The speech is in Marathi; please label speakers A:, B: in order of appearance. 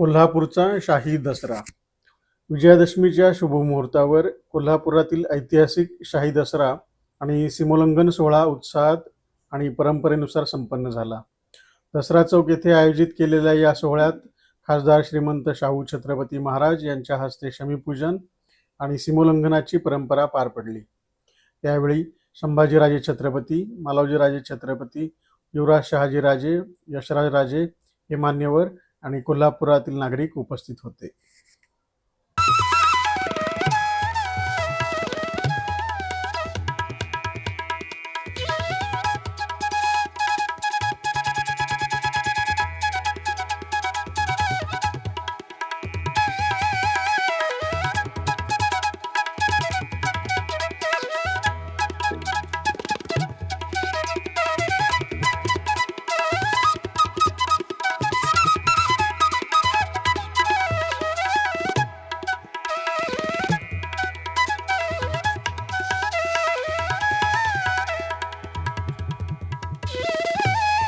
A: कोल्हापूरचा शाही दसरा. विजयादशमीच्या शुभमुहूर्तावर कोल्हापुरातील ऐतिहासिक शाही दसरा आणि सीमोल्लंघन सोहळा उत्साहात आणि परंपरेनुसार संपन्न झाला. दसरा चौक येथे आयोजित केलेल्या या सोहळ्यात खासदार श्रीमंत शाहू छत्रपती महाराज यांच्या हस्ते शमीपूजन आणि सीमोल्लंघनाची परंपरा पार पडली. त्यावेळी संभाजीराजे छत्रपती मालवजीराजे छत्रपती युवराज शहाजीराजे यशराज राजे हे मान्यवर आणि कोल्हापुरातील नागरिक उपस्थित होते.